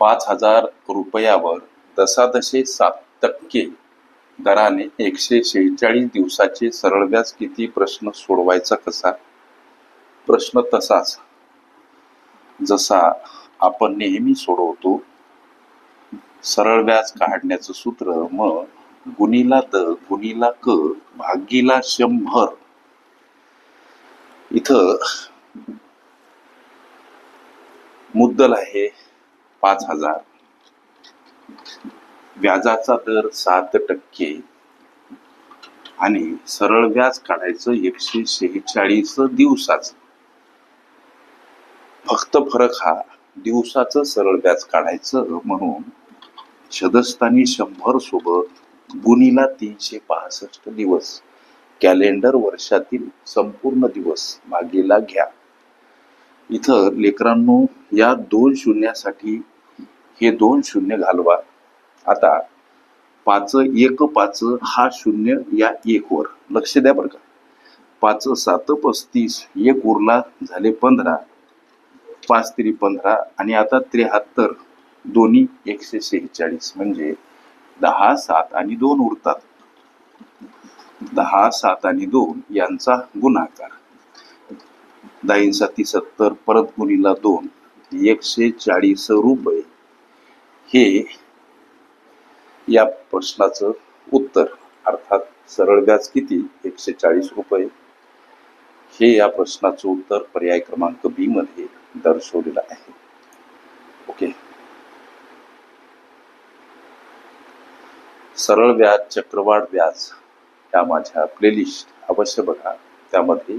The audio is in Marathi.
पाच हजार रुपयावर दशादशे सात टक्के दराने एकशे शेहेचाळीस दिवसाचे सरळ व्याज किती? प्रश्न सोडवायचा कसा? प्रश्न तसाच. जसा आपण नेहमी सोडवतो सरळ व्याज काढण्याचं सूत्र म गुणीला द गुणीला क भागीला शंभर. इथं मुद्दल आहे पाच हजार. व्याजाचा दर सात टक्के आणि सरळ व्याज काढायचं एकशे शेहेचाळीस दिवसाच. फक्त फरक हा दिवसाचं सरळ व्याज काढायचं म्हणून शदस्थानी शंभर सोबत गुणीला तीनशे पासष्ट दिवस. कॅलेंडर वर्षातील संपूर्ण दिवस मागेला घ्या. इथं लेकरांनो या दोन शून्यासाठी हे दोन शून्य घालवा. आता पाच एक पाच हा शून्य या एक वर. लक्ष द्या बरं का. पाच सात पस्तीस एक उरला झाले पंधरा. पाच तरी पंधरा आणि आता त्र्याहत्तर. दोन्ही एकशे शेहेचाळीस म्हणजे दहा सात आणि दोन उरतात. दहा सात आणि दोन यांचा गुणाकार. दाईन साती सत्तर परत गुणीला दोन एकशे चाळीस रुपये. हे या प्रश्नाचं उत्तर. अर्थात सरळ व्याज किती? एकशे चाळीस रुपये. हे या प्रश्नाचं उत्तर पर्याय क्रमांक बी मध्ये दर्शवलेलं आहे. ओके. सरळ व्याज चक्रवाढ व्याज या माझ्या प्लेलिस्ट अवश्य बघा. त्यामध्ये